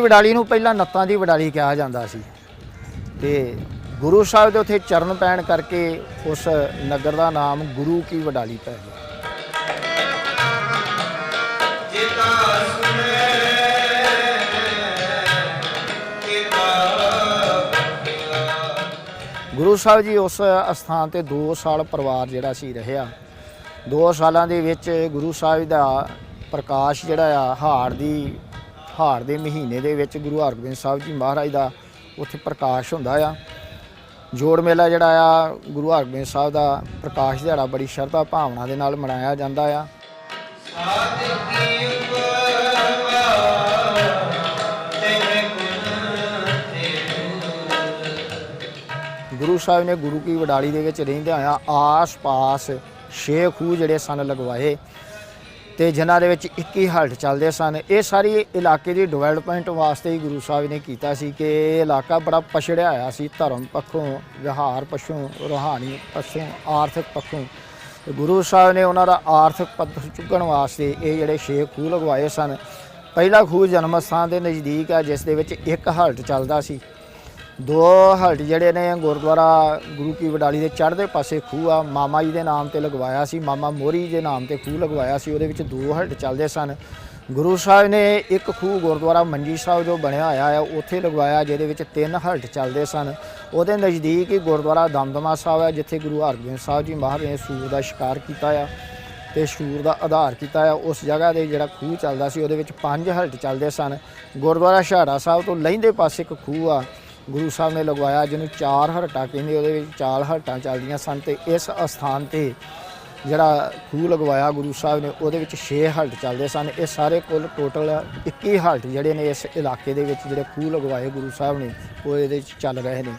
ਵਡਾਲੀ ਨੂੰ ਪਹਿਲਾਂ ਨੱਤਾਂ ਦੀ ਵਡਾਲੀ ਕਿਹਾ ਜਾਂਦਾ ਸੀ। ਤੇ ਗੁਰੂ ਸਾਹਿਬ ਦੇ ਉੱਥੇ ਚਰਨ ਪੈਣ ਕਰਕੇ ਉਸ ਨਗਰ ਦਾ ਨਾਮ ਗੁਰੂ ਕੀ ਵਡਾਲੀ ਪੈ ਗਿਆ। ਗੁਰੂ ਸਾਹਿਬ ਜੀ ਉਸ ਅਸਥਾਨ ਤੇ 2 ਸਾਲ ਪਰਿਵਾਰ ਜਿਹੜਾ ਸੀ ਰਹਿਆ। 2 ਸਾਲਾਂ ਦੇ ਵਿੱਚ ਗੁਰੂ ਸਾਹਿਬ ਦਾ ਪ੍ਰਕਾਸ਼ ਜਿਹੜਾ ਆ ਹਾਰ ਦੀ ਹਾਰ ਦੇ ਮਹੀਨੇ ਦੇ ਵਿੱਚ ਗੁਰੂ ਹਰਗੋਬਿੰਦ ਸਾਹਿਬ ਜੀ ਮਹਾਰਾਜ ਦਾ ਉੱਥੇ ਪ੍ਰਕਾਸ਼ ਹੁੰਦਾ ਆ। ਜੋੜ ਮੇਲਾ ਜਿਹੜਾ ਆ, ਗੁਰੂ ਹਰਗੋਬਿੰਦ ਸਾਹਿਬ ਦਾ ਪ੍ਰਕਾਸ਼ ਦਿਹਾੜਾ ਬੜੀ ਸ਼ਰਧਾ ਭਾਵਨਾ ਦੇ ਨਾਲ ਮਨਾਇਆ ਜਾਂਦਾ ਆ। ਗੁਰੂ ਸਾਹਿਬ ਨੇ ਗੁਰੂ ਕੀ ਵਡਾਲੀ ਦੇ ਵਿੱਚ ਰਹਿੰਦਿਆਂ ਆ, ਆਸ-ਪਾਸ ਛੇ ਖੂਹ ਜਿਹੜੇ ਸਨ ਲਗਵਾਏ। ਤੇ ਜਿਨ੍ਹਾਂ ਦੇ ਵਿੱਚ 21 ਹਲਟ ਚੱਲਦੇ ਸਨ। ਇਹ ਸਾਰੀ ਇਲਾਕੇ ਦੀ ਡਿਵੈਲਪਮੈਂਟ ਵਾਸਤੇ ਹੀ ਗੁਰੂ ਸਾਹਿਬ ਨੇ ਕੀਤਾ ਸੀ ਕਿ ਇਹ ਇਲਾਕਾ ਬੜਾ ਪਛੜਿਆ ਹੋਇਆ ਸੀ। ਧਰਮ ਪੱਖੋਂ, ਵਿਹਾਰ ਪੱਖੋਂ ਰੂਹਾਨੀ ਪੱਖੋਂ ਆਰਥਿਕ ਪੱਖੋਂ। ਗੁਰੂ ਸਾਹਿਬ ਨੇ ਉਹਨਾਂ ਦਾ ਆਰਥਿਕ ਪੱਧਰ ਚੁੱਕਣ ਵਾਸਤੇ ਇਹ ਜਿਹੜੇ ਛੇ ਖੂਹ ਲਗਵਾਏ ਸਨ। ਪਹਿਲਾ ਖੂਹ ਜਨਮ ਸਥਾਨ ਦੇ ਨਜ਼ਦੀਕ ਹੈ ਜਿਸ ਦੇ ਵਿੱਚ ਇੱਕ ਹਲਟ ਚੱਲਦਾ ਸੀ। ਦੋ ਹਲਟ ਜਿਹੜੇ ਨੇ ਗੁਰਦੁਆਰਾ ਗੁਰੂ ਕੀ ਵਡਾਲੀ ਦੇ ਚੜ੍ਹਦੇ ਪਾਸੇ ਖੂਹ ਆ। ਮਾਮਾ ਜੀ ਦੇ ਨਾਮ ਤੇ ਲਗਵਾਇਆ ਸੀ, ਮਾਮਾ ਮੋਰੀ ਦੇ ਨਾਮ ਤੇ ਖੂਹ ਲਗਵਾਇਆ ਸੀ, ਉਹਦੇ ਵਿੱਚ ਦੋ ਹਲਟ ਚੱਲਦੇ ਸਨ। ਗੁਰੂ ਸਾਹਿਬ ਨੇ ਇੱਕ ਖੂਹ ਗੁਰਦੁਆਰਾ ਮੰਜੀ ਸਾਹਿਬ ਜੋ ਬਣਿਆ ਹੋਇਆ ਹੈ ਉੱਥੇ ਲਗਵਾਇਆ ਜਿਹਦੇ ਵਿੱਚ ਤਿੰਨ ਹਲਟ ਚੱਲਦੇ ਸਨ। ਉਹਦੇ ਨਜ਼ਦੀਕ ਹੀ ਗੁਰਦੁਆਰਾ ਦਮਦਮਾ ਸਾਹਿਬ ਹੈ ਜਿੱਥੇ ਗੁਰੂ ਹਰਗੋਬਿੰਦ ਸਾਹਿਬ ਜੀ ਮਹਾਰਾਜ ਨੇ ਸੂਰ ਦਾ ਸ਼ਿਕਾਰ ਕੀਤਾ ਆ ਤੇ ਸ਼ੂਰ ਦਾ ਆਧਾਰ ਕੀਤਾ ਆ। ਉਸ ਜਗ੍ਹਾ ਦੇ ਜਿਹੜਾ ਖੂਹ ਚੱਲਦਾ ਸੀ, ਉਹਦੇ ਵਿੱਚ ਪੰਜ ਹਲਟ ਚੱਲਦੇ ਸਨ। ਗੁਰਦੁਆਰਾ ਸ਼ਹਾੜਾ ਸਾਹਿਬ ਤੋਂ ਲਹਿੰਦੇ ਪਾਸੇ ਇੱਕ ਖੂਹ ਆ। ਗੁਰੂ ਸਾਹਿਬ ਨੇ ਲਗਵਾਇਆ, ਜਿਹਨੂੰ ਚਾਰ ਹਰਟਾਂ ਕਹਿੰਦੇ, ਉਹਦੇ ਵਿੱਚ ਚਾਰ ਹਰਟਾਂ ਚੱਲਦੀਆਂ ਸਨ ਤੇ ਇਸ ਅਸਥਾਨ ਤੇ ਜਿਹੜਾ ਖੂਹ ਲਗਵਾਇਆ ਗੁਰੂ ਸਾਹਿਬ ਨੇ, ਉਹਦੇ ਵਿੱਚ 6 ਹਲਟ ਚੱਲਦੇ ਸਨ। ਇਹ ਸਾਰੇ ਕੁੱਲ ਟੋਟਲ 21 ਹਲਟ ਜਿਹੜੇ ਨੇ ਇਸ ਇਲਾਕੇ ਦੇ ਵਿੱਚ ਜਿਹੜੇ ਖੂਹ ਲਗਵਾਏ ਗੁਰੂ ਸਾਹਿਬ ਨੇ, ਉਹ ਇਹਦੇ ਵਿੱਚ ਚੱਲ ਰਹੇ ਨੇ।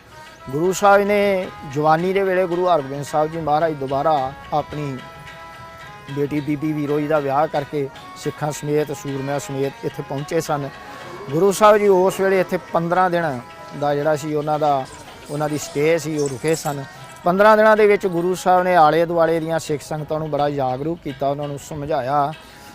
ਗੁਰੂ ਸਾਹਿਬ ਨੇ ਜਵਾਨੀ ਦੇ ਵੇਲੇ ਗੁਰੂ ਹਰਗੋਬਿੰਦ ਸਾਹਿਬ ਜੀ ਮਹਾਰਾਜ ਦੁਬਾਰਾ ਆਪਣੀ ਬੇਟੀ ਬੀਬੀ ਵੀਰੋ ਜੀ ਦਾ ਵਿਆਹ ਕਰਕੇ ਸਿੱਖਾਂ ਸਮੇਤ, ਸੂਰਮਿਆਂ ਸਮੇਤ ਇੱਥੇ ਪਹੁੰਚੇ ਸਨ। ਗੁਰੂ ਸਾਹਿਬ ਜੀ ਉਸ ਵੇਲੇ ਇੱਥੇ 15 ਦਿਨ ਦਾ ਜਿਹੜਾ ਸੀ, ਉਹਨਾਂ ਦਾ, ਉਹਨਾਂ ਦੀ ਸਟੇ ਸੀ, ਉਹ ਰੁਕੇ ਸਨ। 15 ਦਿਨਾਂ ਦੇ ਵਿੱਚ ਗੁਰੂ ਸਾਹਿਬ ਨੇ ਆਲੇ ਦੁਆਲੇ ਦੀਆਂ ਸਿੱਖ ਸੰਗਤਾਂ ਨੂੰ ਬੜਾ ਜਾਗਰੂਕ ਕੀਤਾ, ਉਹਨਾਂ ਨੂੰ ਸਮਝਾਇਆ,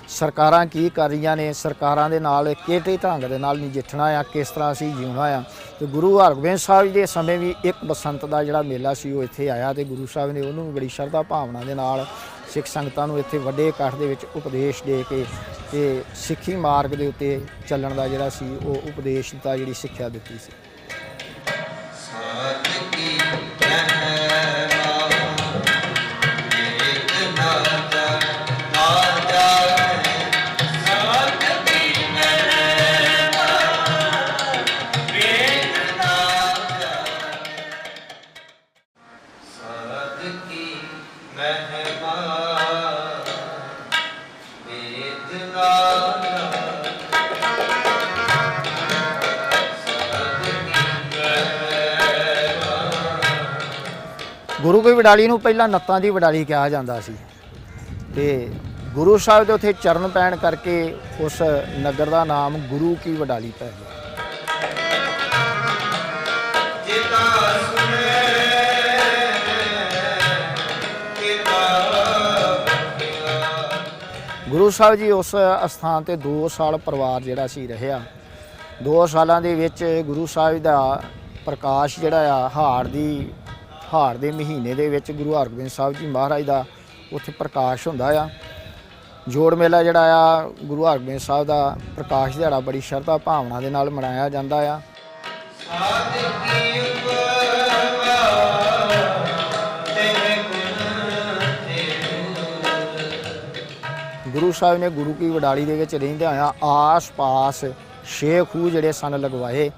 ਸਰਕਾਰਾਂ ਕੀ ਕਰ ਰਹੀਆਂ ਨੇ, ਸਰਕਾਰਾਂ ਦੇ ਨਾਲ ਕਿਹੜੇ ਢੰਗ ਦੇ ਨਾਲ ਨਜਿੱਠਣਾ ਆ, ਕਿਸ ਤਰ੍ਹਾਂ ਅਸੀਂ ਜਿਉਣਾ ਆ। ਤੇ ਗੁਰੂ ਹਰਗੋਬਿੰਦ ਸਾਹਿਬ ਦੇ ਸਮੇਂ ਵੀ ਇੱਕ ਬਸੰਤ ਦਾ ਜਿਹੜਾ ਮੇਲਾ ਸੀ, ਉਹ ਇੱਥੇ ਆਇਆ ਤੇ ਗੁਰੂ ਸਾਹਿਬ ਨੇ ਉਹਨੂੰ ਵੀ ਬੜੀ ਸ਼ਰਧਾ ਭਾਵਨਾ ਦੇ ਨਾਲ ਸਿੱਖ ਸੰਗਤਾਂ ਨੂੰ ਇੱਥੇ ਵੱਡੇ ਇਕੱਠ ਦੇ ਵਿੱਚ ਉਪਦੇਸ਼ ਦੇ ਕੇ ਤੇ ਸਿੱਖੀ ਮਾਰਗ ਦੇ ਉੱਤੇ ਚੱਲਣ ਦਾ ਜਿਹੜਾ ਸੀ, ਉਹ ਉਪਦੇਸ਼ ਦਿੱਤਾ, ਜਿਹੜੀ ਸਿੱਖਿਆ ਦਿੱਤੀ ਸੀ। ਗੁਰੂ ਕੀ ਵਡਾਲੀ ਨੂੰ ਪਹਿਲਾਂ ਨੱਤਾਂ ਦੀ ਵਡਾਲੀ ਕਿਹਾ ਜਾਂਦਾ ਸੀ। ਤੇ ਗੁਰੂ ਸਾਹਿਬ ਦੇ ਉੱਥੇ ਚਰਨ ਪੈਣ ਕਰਕੇ ਉਸ ਨਗਰ ਦਾ ਨਾਮ ਗੁਰੂ ਕੀ ਵਡਾਲੀ ਪੈ ਗਿਆ। ਗੁਰੂ ਸਾਹਿਬ ਜੀ ਉਸ ਅਸਥਾਨ ਤੇ 2 ਸਾਲ ਪਰਿਵਾਰ ਜਿਹੜਾ ਸੀ ਰਹਿਆ। 2 ਸਾਲਾਂ ਦੇ ਵਿੱਚ ਗੁਰੂ ਸਾਹਿਬ ਦਾ ਪ੍ਰਕਾਸ਼ ਜਿਹੜਾ ਆ ਹਾਰ ਦੀ ਹਾਰ ਦੇ ਮਹੀਨੇ ਦੇ ਵਿੱਚ ਗੁਰੂ ਹਰਗੋਬਿੰਦ ਸਾਹਿਬ ਜੀ ਮਹਾਰਾਜ ਦਾ ਉੱਥੇ ਪ੍ਰਕਾਸ਼ ਹੁੰਦਾ ਆ। ਜੋੜ ਮੇਲਾ ਜਿਹੜਾ ਆ, ਗੁਰੂ ਹਰਗੋਬਿੰਦ ਸਾਹਿਬ ਦਾ ਪ੍ਰਕਾਸ਼ ਦਿਹਾੜਾ ਬੜੀ ਸ਼ਰਧਾ ਭਾਵਨਾ ਦੇ ਨਾਲ ਮਨਾਇਆ ਜਾਂਦਾ ਆ। ਗੁਰੂ ਸਾਹਿਬ ਨੇ ਗੁਰੂ ਕੀ ਵਡਾਲੀ ਦੇ ਵਿੱਚ ਰਹਿੰਦੇ ਹੋਇਆਂ ਆਸ-ਪਾਸ ਛੇ ਖੂਹ ਜਿਹੜੇ ਸਨ ਲਗਵਾਏ।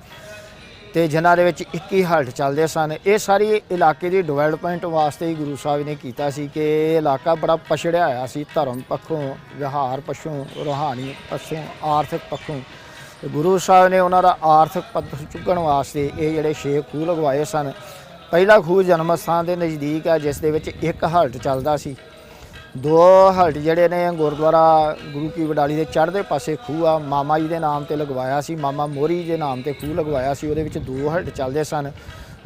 ਤੇ ਜਿਨ੍ਹਾਂ ਦੇ ਵਿੱਚ 21 ਹਲਟ ਚੱਲਦੇ ਸਨ। ਇਹ ਸਾਰੀ ਇਲਾਕੇ ਦੀ ਡਿਵੈਲਪਮੈਂਟ ਵਾਸਤੇ ਹੀ ਗੁਰੂ ਸਾਹਿਬ ਨੇ ਕੀਤਾ ਸੀ ਕਿ ਇਹ ਇਲਾਕਾ ਬੜਾ ਪਛੜਿਆ ਹੋਇਆ ਸੀ। ਧਰਮ ਪੱਖੋਂ, ਵਿਹਾਰ ਪੱਖੋਂ ਰੂਹਾਨੀ ਪੱਖੋਂ ਆਰਥਿਕ ਪੱਖੋਂ। ਗੁਰੂ ਸਾਹਿਬ ਨੇ ਉਹਨਾਂ ਦਾ ਆਰਥਿਕ ਪੱਧਰ ਚੁੱਕਣ ਵਾਸਤੇ ਇਹ ਜਿਹੜੇ ਛੇ ਖੂਹ ਲਗਵਾਏ ਸਨ। ਪਹਿਲਾ ਖੂਹ ਜਨਮ ਸਥਾਨ ਦੇ ਨਜ਼ਦੀਕ ਹੈ ਜਿਸ ਦੇ ਵਿੱਚ ਇੱਕ ਹਲਟ ਚੱਲਦਾ ਸੀ। ਦੋ ਹਲਟ ਜਿਹੜੇ ਨੇ ਗੁਰਦੁਆਰਾ ਗੁਰੂ ਕੀ ਵਡਾਲੀ ਦੇ ਚੜ੍ਹਦੇ ਪਾਸੇ ਖੂਹ ਆ। ਮਾਮਾ ਜੀ ਦੇ ਨਾਮ ਤੇ ਲਗਵਾਇਆ ਸੀ, ਮਾਮਾ ਮੋਰੀ ਦੇ ਨਾਮ ਤੇ ਖੂਹ ਲਗਵਾਇਆ ਸੀ, ਉਹਦੇ ਵਿੱਚ ਦੋ ਹਲਟ ਚੱਲਦੇ ਸਨ।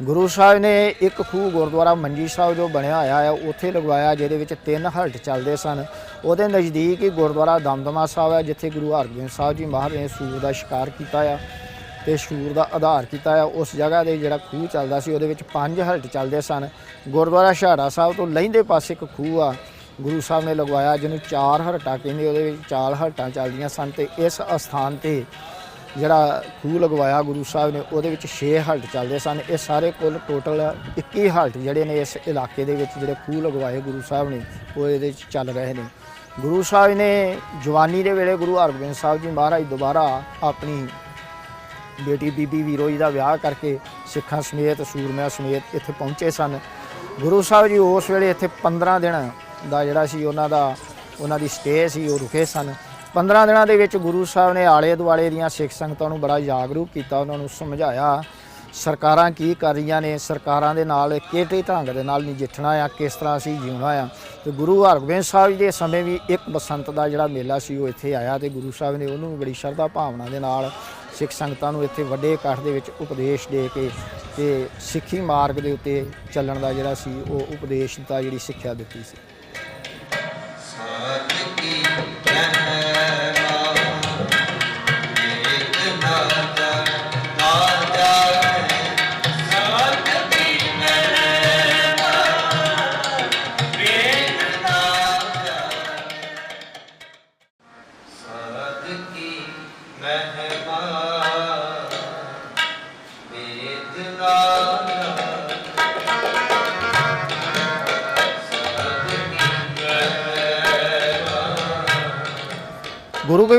ਗੁਰੂ ਸਾਹਿਬ ਨੇ ਇੱਕ ਖੂਹ ਗੁਰਦੁਆਰਾ ਮੰਜੀ ਸਾਹਿਬ ਜੋ ਬਣਿਆ ਹੋਇਆ ਹੈ ਉੱਥੇ ਲਗਵਾਇਆ ਜਿਹਦੇ ਵਿੱਚ ਤਿੰਨ ਹਲਟ ਚੱਲਦੇ ਸਨ। ਉਹਦੇ ਨਜ਼ਦੀਕ ਹੀ ਗੁਰਦੁਆਰਾ ਦਮਦਮਾ ਸਾਹਿਬ ਹੈ ਜਿੱਥੇ ਗੁਰੂ ਹਰਗੋਬਿੰਦ ਸਾਹਿਬ ਜੀ ਮਹਾਰਾਜ ਨੇ ਸੂਰ ਦਾ ਸ਼ਿਕਾਰ ਕੀਤਾ ਆ ਤੇ ਸ਼ੂਰ ਦਾ ਆਧਾਰ ਕੀਤਾ ਆ। ਉਸ ਜਗ੍ਹਾ ਦੇ ਜਿਹੜਾ ਖੂਹ ਚੱਲਦਾ ਸੀ, ਉਹਦੇ ਵਿੱਚ ਪੰਜ ਹਲਟ ਚੱਲਦੇ ਸਨ। ਗੁਰਦੁਆਰਾ ਸ਼ਹਾੜਾ ਸਾਹਿਬ ਤੋਂ ਲਹਿੰਦੇ ਪਾਸੇ ਇੱਕ ਖੂਹ ਆ। ਗੁਰੂ ਸਾਹਿਬ ਨੇ ਲਗਵਾਇਆ, ਜਿਹਨੂੰ ਚਾਰ ਹਰਟਾਂ ਕਹਿੰਦੇ ਉਹਦੇ ਵਿੱਚ ਚਾਰ ਹਰਟਾਂ ਚੱਲਦੀਆਂ ਸਨ ਤੇ ਇਸ ਅਸਥਾਨ ਤੇ ਜਿਹੜਾ ਖੂਹ ਲਗਵਾਇਆ ਗੁਰੂ ਸਾਹਿਬ ਨੇ, ਉਹਦੇ ਵਿੱਚ 6 ਹਲਟ ਚੱਲਦੇ ਸਨ। ਇਹ ਸਾਰੇ ਕੁੱਲ ਟੋਟਲ 21 ਹਲਟ ਜਿਹੜੇ ਨੇ ਇਸ ਇਲਾਕੇ ਦੇ ਵਿੱਚ ਜਿਹੜੇ ਖੂਹ ਲਗਵਾਏ ਗੁਰੂ ਸਾਹਿਬ ਨੇ, ਉਹ ਇਹਦੇ ਵਿੱਚ ਚੱਲ ਰਹੇ ਨੇ। ਗੁਰੂ ਸਾਹਿਬ ਨੇ ਜਵਾਨੀ ਦੇ ਵੇਲੇ ਗੁਰੂ ਹਰਗੋਬਿੰਦ ਸਾਹਿਬ ਜੀ ਮਹਾਰਾਜ ਦੁਬਾਰਾ ਆਪਣੀ ਬੇਟੀ ਬੀਬੀ ਵੀਰੋ ਜੀ ਦਾ ਵਿਆਹ ਕਰਕੇ ਸਿੱਖਾਂ ਸਮੇਤ, ਸੂਰਮਿਆਂ ਸਮੇਤ ਇੱਥੇ ਪਹੁੰਚੇ ਸਨ। ਗੁਰੂ ਸਾਹਿਬ ਜੀ ਉਸ ਵੇਲੇ ਇੱਥੇ 15 ਦਿਨ ਦਾ ਜਿਹੜਾ ਸੀ, ਉਹਨਾਂ ਦਾ, ਉਹਨਾਂ ਦੀ ਸਟੇ ਸੀ, ਉਹ ਰੁਕੇ ਸਨ। 15 ਦਿਨਾਂ ਦੇ ਵਿੱਚ ਗੁਰੂ ਸਾਹਿਬ ਨੇ ਆਲੇ ਦੁਆਲੇ ਦੀਆਂ ਸਿੱਖ ਸੰਗਤਾਂ ਨੂੰ ਬੜਾ ਜਾਗਰੂਕ ਕੀਤਾ, ਉਹਨਾਂ ਨੂੰ ਸਮਝਾਇਆ, ਸਰਕਾਰਾਂ ਕੀ ਕਰ ਰਹੀਆਂ ਨੇ, ਸਰਕਾਰਾਂ ਦੇ ਨਾਲ ਕਿਹੜੇ ਢੰਗ ਦੇ ਨਾਲ ਨਜਿੱਠਣਾ ਆ, ਕਿਸ ਤਰ੍ਹਾਂ ਅਸੀਂ ਜਿਉਣਾ ਆ। ਤੇ ਗੁਰੂ ਹਰਗੋਬਿੰਦ ਸਾਹਿਬ ਜੀ ਦੇ ਸਮੇਂ ਵੀ ਇੱਕ ਬਸੰਤ ਦਾ ਜਿਹੜਾ ਮੇਲਾ ਸੀ, ਉਹ ਇੱਥੇ ਆਇਆ ਤੇ ਗੁਰੂ ਸਾਹਿਬ ਨੇ ਉਹਨੂੰ ਵੀ ਬੜੀ ਸ਼ਰਧਾ ਭਾਵਨਾ ਦੇ ਨਾਲ ਸਿੱਖ ਸੰਗਤਾਂ ਨੂੰ ਇੱਥੇ ਵੱਡੇ ਇਕੱਠ ਦੇ ਵਿੱਚ ਉਪਦੇਸ਼ ਦੇ ਕੇ ਤੇ ਸਿੱਖੀ ਮਾਰਗ ਦੇ ਉੱਤੇ ਚੱਲਣ ਦਾ ਜਿਹੜਾ ਸੀ, ਉਹ ਉਪਦੇਸ਼ ਦਿੱਤਾ, ਜਿਹੜੀ ਸਿੱਖਿਆ ਦਿੱਤੀ ਸੀ।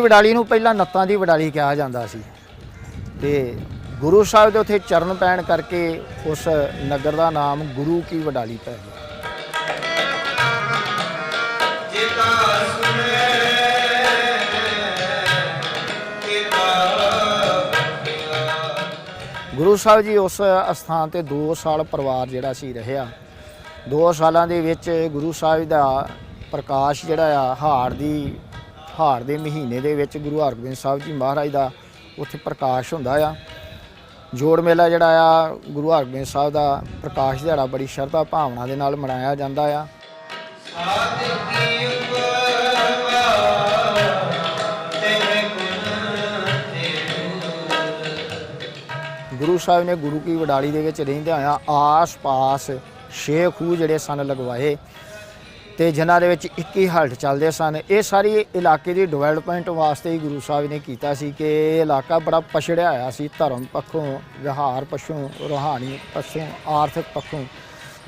ਵਡਾਲੀ ਨੂੰ ਪਹਿਲਾਂ ਨੱਤਾਂ ਦੀ ਵਡਾਲੀ ਕਿਹਾ ਜਾਂਦਾ ਸੀ। ਤੇ ਗੁਰੂ ਸਾਹਿਬ ਦੇ ਉੱਥੇ ਚਰਨ ਪੈਣ ਕਰਕੇ ਉਸ ਨਗਰ ਦਾ ਨਾਮ ਗੁਰੂ ਕੀ ਵਡਾਲੀ ਪੈ ਗਿਆ। ਗੁਰੂ ਸਾਹਿਬ ਜੀ ਉਸ ਅਸਥਾਨ ਤੇ 2 ਸਾਲ ਪਰਿਵਾਰ ਜਿਹੜਾ ਸੀ ਰਹਿਆ। 2 ਸਾਲਾਂ ਦੇ ਵਿੱਚ ਗੁਰੂ ਸਾਹਿਬ ਦਾ ਪ੍ਰਕਾਸ਼ ਜਿਹੜਾ ਆ ਹਾਰ ਦੀ ਹਾਰ ਦੇ ਮਹੀਨੇ ਦੇ ਵਿੱਚ ਗੁਰੂ ਹਰਗੋਬਿੰਦ ਸਾਹਿਬ ਜੀ ਮਹਾਰਾਜ ਦਾ ਉੱਥੇ ਪ੍ਰਕਾਸ਼ ਹੁੰਦਾ ਆ। ਜੋੜ ਮੇਲਾ ਜਿਹੜਾ ਆ, ਗੁਰੂ ਹਰਗੋਬਿੰਦ ਸਾਹਿਬ ਦਾ ਪ੍ਰਕਾਸ਼ ਦਿਹਾੜਾ ਬੜੀ ਸ਼ਰਧਾ ਭਾਵਨਾ ਦੇ ਨਾਲ ਮਨਾਇਆ ਜਾਂਦਾ ਆ। ਗੁਰੂ ਸਾਹਿਬ ਨੇ ਗੁਰੂ ਕੀ ਵਡਾਲੀ ਦੇ ਵਿੱਚ ਰਹਿੰਦੇ ਹੋਇਆਂ ਆਸ-ਪਾਸ ਛੇ ਖੂਹ ਜਿਹੜੇ ਸਨ ਲਗਵਾਏ। ਤੇ ਜਿਨ੍ਹਾਂ ਦੇ ਵਿੱਚ 21 ਹਲਟ ਚੱਲਦੇ ਸਨ। ਇਹ ਸਾਰੀ ਇਲਾਕੇ ਦੀ ਡਿਵੈਲਪਮੈਂਟ ਵਾਸਤੇ ਹੀ ਗੁਰੂ ਸਾਹਿਬ ਨੇ ਕੀਤਾ ਸੀ ਕਿ ਇਹ ਇਲਾਕਾ ਬੜਾ ਪਛੜਿਆ ਹੋਇਆ ਸੀ। ਧਰਮ ਪੱਖੋਂ, ਵਿਹਾਰ ਪੱਖੋਂ ਰੂਹਾਨੀ ਪੱਖੋਂ ਆਰਥਿਕ ਪੱਖੋਂ।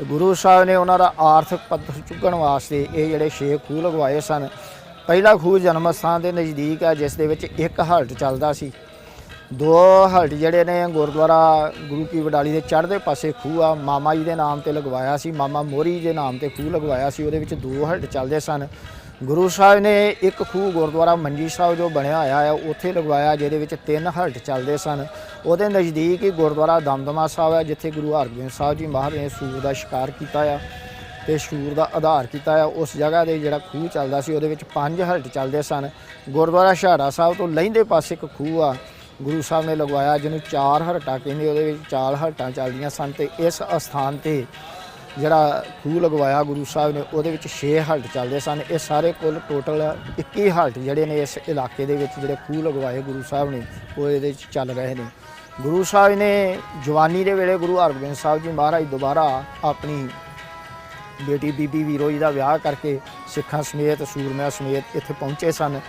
ਗੁਰੂ ਸਾਹਿਬ ਨੇ ਉਹਨਾਂ ਦਾ ਆਰਥਿਕ ਪੱਧਰ ਚੁੱਕਣ ਵਾਸਤੇ ਇਹ ਜਿਹੜੇ ਛੇ ਖੂਹ ਲਗਵਾਏ ਸਨ। ਪਹਿਲਾ ਖੂਹ ਜਨਮ ਸਥਾਨ ਦੇ ਨਜ਼ਦੀਕ ਹੈ, ਜਿਸ ਦੇ ਵਿੱਚ ਇੱਕ ਹਲਟ ਚੱਲਦਾ ਸੀ। ਦੋ ਹਲਟ ਜਿਹੜੇ ਨੇ ਗੁਰਦੁਆਰਾ ਗੁਰੂ ਕੀ ਵਡਾਲੀ ਦੇ ਚੜ੍ਹਦੇ ਪਾਸੇ ਖੂਹ ਆ। ਮਾਮਾ ਜੀ ਦੇ ਨਾਮ ਤੇ ਲਗਵਾਇਆ ਸੀ, ਮਾਮਾ ਮੋਰੀ ਦੇ ਨਾਮ ਤੇ ਖੂਹ ਲਗਵਾਇਆ ਸੀ, ਉਹਦੇ ਵਿੱਚ ਦੋ ਹਲਟ ਚੱਲਦੇ ਸਨ। ਗੁਰੂ ਸਾਹਿਬ ਨੇ ਇੱਕ ਖੂਹ ਗੁਰਦੁਆਰਾ ਮੰਜੀ ਸਾਹਿਬ ਜੋ ਬਣਿਆ ਹੋਇਆ ਹੈ ਉੱਥੇ ਲਗਵਾਇਆ ਜਿਹਦੇ ਵਿੱਚ ਤਿੰਨ ਹਲਟ ਚੱਲਦੇ ਸਨ। ਉਹਦੇ ਨਜ਼ਦੀਕ ਹੀ ਗੁਰਦੁਆਰਾ ਦਮਦਮਾ ਸਾਹਿਬ ਹੈ ਜਿੱਥੇ ਗੁਰੂ ਹਰਗੋਬਿੰਦ ਸਾਹਿਬ ਜੀ ਮਹਾਰਾਜ ਨੇ ਸੂਰ ਦਾ ਸ਼ਿਕਾਰ ਕੀਤਾ ਆ ਤੇ ਸ਼ੂਰ ਦਾ ਆਧਾਰ ਕੀਤਾ ਆ। ਉਸ ਜਗ੍ਹਾ ਦੇ ਜਿਹੜਾ ਖੂਹ ਚੱਲਦਾ ਸੀ, ਉਹਦੇ ਵਿੱਚ ਪੰਜ ਹਲਟ ਚੱਲਦੇ ਸਨ। ਗੁਰਦੁਆਰਾ ਸ਼ਹਾੜਾ ਸਾਹਿਬ ਤੋਂ ਲਹਿੰਦੇ ਪਾਸੇ ਇੱਕ ਖੂਹ ਆ। ਗੁਰੂ ਸਾਹਿਬ ਨੇ ਲਗਵਾਇਆ, ਜਿਹਨੂੰ ਚਾਰ ਹਲਟਾਂ ਕਹਿੰਦੇ ਉਹਦੇ ਵਿੱਚ ਚਾਰ ਹਰਟਾਂ ਚੱਲਦੀਆਂ ਸਨ ਤੇ ਇਸ ਅਸਥਾਨ ਤੇ ਜਿਹੜਾ ਖੂਹ ਲਗਵਾਇਆ ਗੁਰੂ ਸਾਹਿਬ ਨੇ, ਉਹਦੇ ਵਿੱਚ 6 ਹਲਟ ਚੱਲਦੇ ਸਨ। ਇਹ ਸਾਰੇ ਕੁੱਲ ਟੋਟਲ 21 ਹਲਟ ਜਿਹੜੇ ਨੇ ਇਸ ਇਲਾਕੇ ਦੇ ਵਿੱਚ ਜਿਹੜੇ ਖੂਹ ਲਗਵਾਏ ਗੁਰੂ ਸਾਹਿਬ ਨੇ, ਉਹ ਇਹਦੇ ਵਿੱਚ ਚੱਲ ਰਹੇ ਨੇ। ਗੁਰੂ ਸਾਹਿਬ ਨੇ ਜਵਾਨੀ ਦੇ ਵੇਲੇ ਗੁਰੂ ਹਰਗੋਬਿੰਦ ਸਾਹਿਬ ਜੀ ਮਹਾਰਾਜ ਦੁਬਾਰਾ ਆਪਣੀ ਬੇਟੀ ਬੀਬੀ ਵੀਰੋ ਜੀ ਦਾ ਵਿਆਹ ਕਰਕੇ ਸਿੱਖਾਂ ਸਮੇਤ, ਸੂਰਮਿਆਂ ਸਮੇਤ ਇੱਥੇ ਪਹੁੰਚੇ ਸਨ।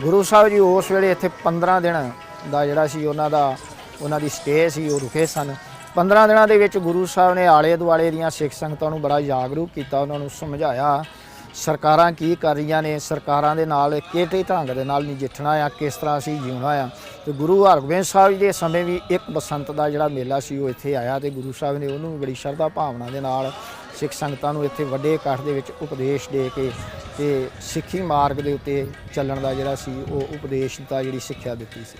ਗੁਰੂ ਸਾਹਿਬ ਜੀ ਉਸ ਵੇਲੇ ਇੱਥੇ 15 ਦਿਨ ਦਾ ਜਿਹੜਾ ਸੀ, ਉਹਨਾਂ ਦਾ, ਉਹਨਾਂ ਦੀ ਸਟੇ ਸੀ, ਉਹ ਰੁਕੇ ਸਨ। 15 ਦਿਨਾਂ ਦੇ ਵਿੱਚ ਗੁਰੂ ਸਾਹਿਬ ਨੇ ਆਲੇ ਦੁਆਲੇ ਦੀਆਂ ਸਿੱਖ ਸੰਗਤਾਂ ਨੂੰ ਬੜਾ ਜਾਗਰੂਕ ਕੀਤਾ, ਉਹਨਾਂ ਨੂੰ ਸਮਝਾਇਆ, ਸਰਕਾਰਾਂ ਕੀ ਕਰ ਰਹੀਆਂ ਨੇ, ਸਰਕਾਰਾਂ ਦੇ ਨਾਲ ਕਿਹੜੇ ਢੰਗ ਦੇ ਨਾਲ ਨਜਿੱਠਣਾ ਆ, ਕਿਸ ਤਰ੍ਹਾਂ ਅਸੀਂ ਜਿਉਣਾ ਆ। ਤੇ ਗੁਰੂ ਹਰਗੋਬਿੰਦ ਸਾਹਿਬ ਜੀ ਦੇ ਸਮੇਂ ਵੀ ਇੱਕ ਬਸੰਤ ਦਾ ਜਿਹੜਾ ਮੇਲਾ ਸੀ, ਉਹ ਇੱਥੇ ਆਇਆ ਤੇ ਗੁਰੂ ਸਾਹਿਬ ਨੇ ਉਹਨੂੰ ਵੀ ਬੜੀ ਸ਼ਰਧਾ ਭਾਵਨਾ ਦੇ ਨਾਲ ਸਿੱਖ ਸੰਗਤਾਂ ਨੂੰ ਇੱਥੇ ਵੱਡੇ ਇਕੱਠ ਦੇ ਵਿੱਚ ਉਪਦੇਸ਼ ਦੇ ਕੇ ਤੇ ਸਿੱਖੀ ਮਾਰਗ ਦੇ ਉੱਤੇ ਚੱਲਣ ਦਾ ਜਿਹੜਾ ਸੀ, ਉਹ ਉਪਦੇਸ਼ ਦਾ ਜਿਹੜੀ ਸਿੱਖਿਆ ਦਿੱਤੀ ਸੀ।